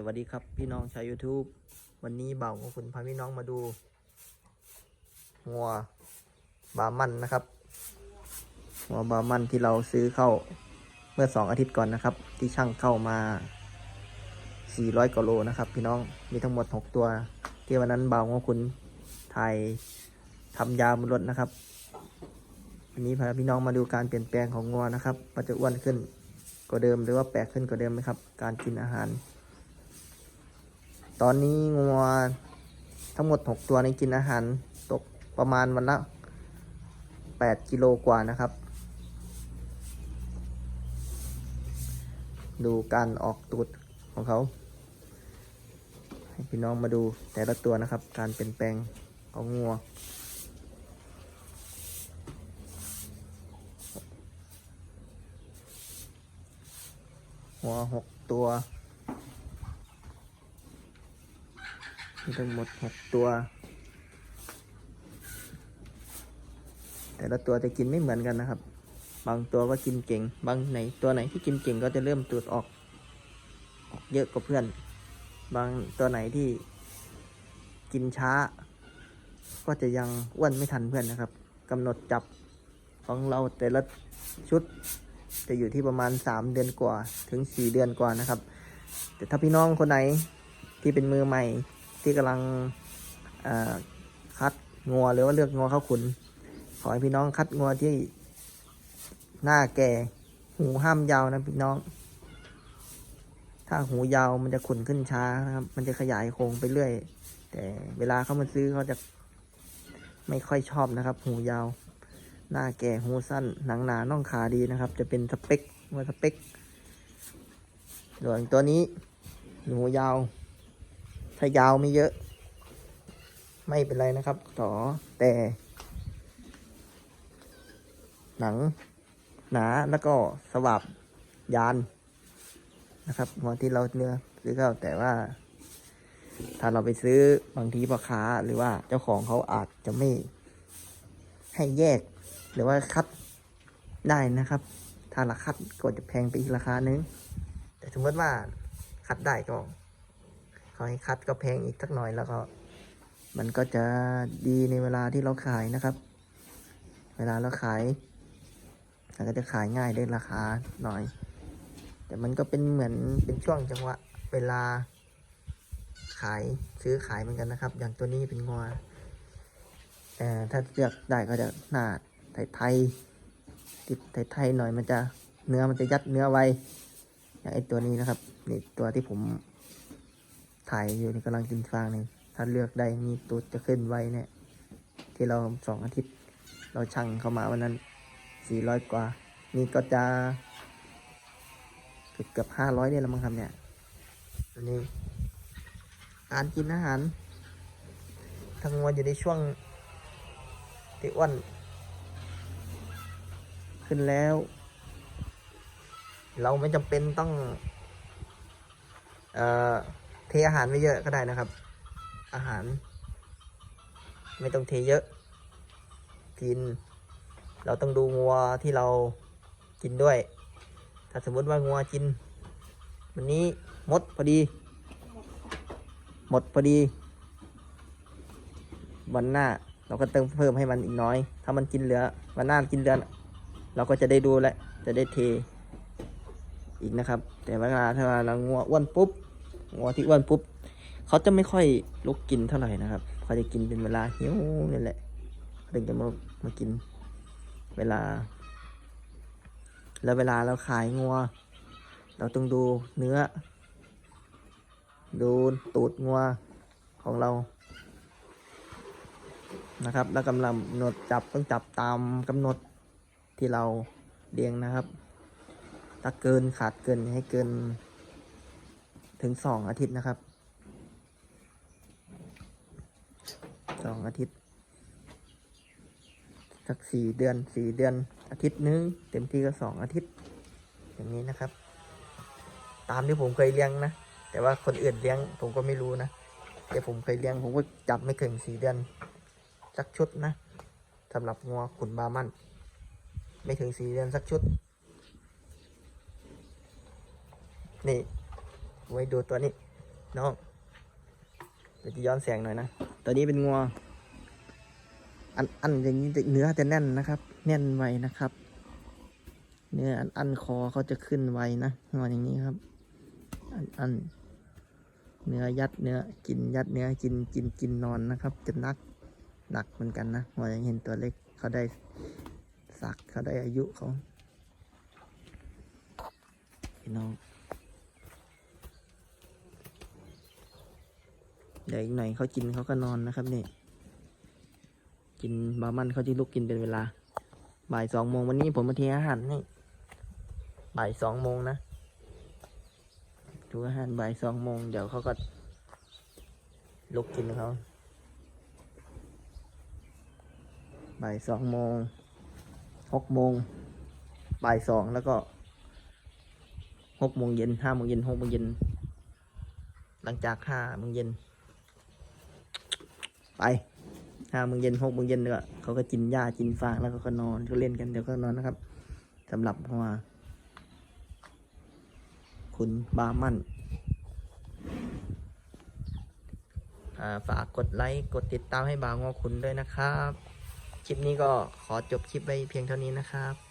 สวัสดีครับพี่น้องชาว YouTube วันนี้เบ่าวของคุณพาพี่น้องมาดูงัวบามันนะครับงัวบามันที่เราซื้อเข้าเมื่อสองอาทิตย์ก่อนนะครับ ที่ช่างเข้ามา 400กว่าโลนะครับ พี่น้องมีทั้งหมด 6 ตัว ที่วันนั้นเบ่าวของคุณถ่ายทำยาบนรถนะครับวันนี้พาพี่น้องมาดูการเปลี่ยนแปลงของงัวนะครับว่าจะอ้วนขึ้นกว่าเดิมหรือว่าแปลกขึ้นกว่าเดิมไหมครับ การกินอาหาร ตอนนี้งัวทั้งหมด 6 ตัวในกินอาหารตกประมาณวันละ 8 กิโลกว่านะครับ ดูการออกตูดของเขา ให้พี่น้องมาดูแต่ละตัวนะครับ การเปลี่ยนแปลงของงัวหัวหกตัว ทั้งหมดหกตัว แต่ละตัวจะกินไม่เหมือนกันนะครับ บางตัวก็กินเก่ง บางไหนตัวไหนที่กินเก่งก็จะเริ่มตูดออก ออกเยอะกว่าเพื่อน บางตัวไหนที่กินช้า ก็จะยังอ้วนไม่ทันเพื่อนนะครับกำหนดจับของเราแต่ละชุดจะอยู่ที่ประมาณ 3 เดือนกว่าถึง 4 เดือนกว่านะครับ แต่ถ้าพี่น้องคนไหนที่เป็นมือใหม่ ที่กำลังคัดงัวหรือว่าเลือกงัวเข้าขุน ขอให้พี่น้องคัดงัวที่หน้าแก่ หูห้ามยาวนะพี่น้อง ถ้าหูยาวมันจะขุนขึ้นช้านะครับ มันจะขยายโครงไปเรื่อย แต่เวลาเขามาซื้อเขาจะไม่ค่อยชอบนะครับ หูยาว หน้าแก่หูสั้น หนังหนาน่องขาดีนะครับ จะเป็นสเปคว่าสเปคส่วนตัวนี้หูยาว ถ้ายาวไม่เยอะ ไม่เป็นไรนะครับต่อแต่หนังหนาแล้วก็สวับยานนะครับหัวที่เราเนื้อซื้อเข้าแต่ว่า ถ้าเราไปซื้อบางทีพ่อค้าหรือว่าเจ้าของเขาอาจจะไม่ให้แยก หรือว่าคัดได้นะครับ ถ้าราคัดก็จะแพงไปอีกราคานึง แต่สมมติว่าคัดได้ก็ ขาให้คัดก็แพงอีกสักหน่อยแล้วก็ มันก็จะดีในเวลาที่เราขายนะครับ เวลาเราขายมันก็จะขายง่ายได้ราคาหน่อย แต่มันก็เป็นเหมือนเป็นช่วงจังหวะเวลา ขายซื้อขายเหมือนกันนะครับ อย่างตัวนี้เป็นงัวเอ่ถ้าเลือกได้ก็จะหน้าไทยๆติดไทยๆหน่อยมันจะเนื้อมันจะยัดเนื้อไวอย่างไอตัวนี้นะครับนี่ตัวที่ผม ถ่ายอยู่นี่กำลังกินฟางนี่ถ้าเลือกได้นี่ตัวจะขึ้นไวเนี่ย ที่เราสองอาทิตย์ เราชั่งเข้ามาวันนั้นสี่ร้อยกว่า นี่ก็จะเกือบเกือบห้าร้อยเนี่ยละมั้งครับเนี่ยตัวนี้การกินอาหารทั้งวันอยู่ในช่วงที่อ้วนขึ้นแล้ว เราไม่จำเป็นต้อง เอ่อ เทอาหารไม่เยอะก็ได้นะครับ อาหาร ไม่ต้องเทเยอะ กิน เราต้องดูงัวที่เรากินด้วย ถ้าสมมติว่างัวกิน วันนี้มดพอดี หมดพอดี วันหน้าเราก็เติมเพิ่มให้มันอีกน้อย ถ้ามันกินเหลือ วันหน้ากินเหลือ เราก็จะได้ดูแลวจะได้เทอีกนะครับ แต่เวลาถ้าเรางัวอ้วนปุ๊บ งัวที่อ้วนปุ๊บเขาจะไม่ค่อยลุกกินเท่าไหร่นะครับเขาจะกินเป็นเวลาหิวนี่แหละเขาถึงจะมามากินเวลา แล้วเวลาเราขายงัว เราต้องดูเนื้อ ดูตูดงัวของเรานะครับ แล้วกำลังหนดจับต้องจับตามกำหนดที่เราเรียงนะครับ ถ้าเกินขาดเกินให้เกิน ถึงสองอาทิตย์นะครับสองอาทิตย์ สักสี่เดือนสี่เดือนอาทิตย์นึงเต็มที่ก็สองอาทิตย์ อย่างนี้นะครับ ตามที่ผมเคยเลี้ยงนะ แต่ว่าคนอื่นเลี้ยงผมก็ไม่รู้นะแต่ผมเคยเลี้ยงผมก็จับไม่เกินสี่เดือนสักชุดนะสำหรับงัวขุนบามันไม่ถึงสี่เดือนสักชุด นี่ ไว้ดูตัวนี้น้องเดี๋ยวจะย้อนแสงหน่อยนะตัวนี้เป็นงัวอันอันอย่างนี้เนื้อจะแน่นนะครับ แน่นไวนะครับ เนื้ออันอันคอเขาจะขึ้นไวนะงัวอย่างนี้ครับ อันอันเนื้อยัดเนื้อกินยัดเนื้อกินกินกินนอนนะครับจะนักหนักเหมือนกันนะงัวอย่างเห็นตัวเล็กเขาได้สักเขาได้อายุเขาพี่น้อง เดี๋ยวอีกหน่อยเขากินเขาก็นอนนะครับนี่ กินบามันเขาจะลุกกินเป็นเวลา บ่ายสองโมงวันนี้ผมมาเทอาหารนี่ บ่ายสองโมงนะดูอาหารบ่ายสองโมงเดี๋ยวเขาก็ลุกกินเขาบ่ายสองโมงหกโมงบ่ายสองแล้วก็หกโมงเย็นห้าโมงเย็นหกโมงเย็น หลังจากห้าโมงเย็น ไปห้าโมงเย็นหกโมงเย็นเนี่ยเขาก็กินหญ้ากินฟางแล้วก็ก็นอนก็เล่นกันเดี๋ยวก็นอนนะครับสำหรับเพราะว่าคุณบามันอ่าฝากกดไลค์กดติดตามให้บางอคุณด้วยนะครับ คลิปนี้ก็ขอจบคลิปไว้เพียงเท่านี้นะครับ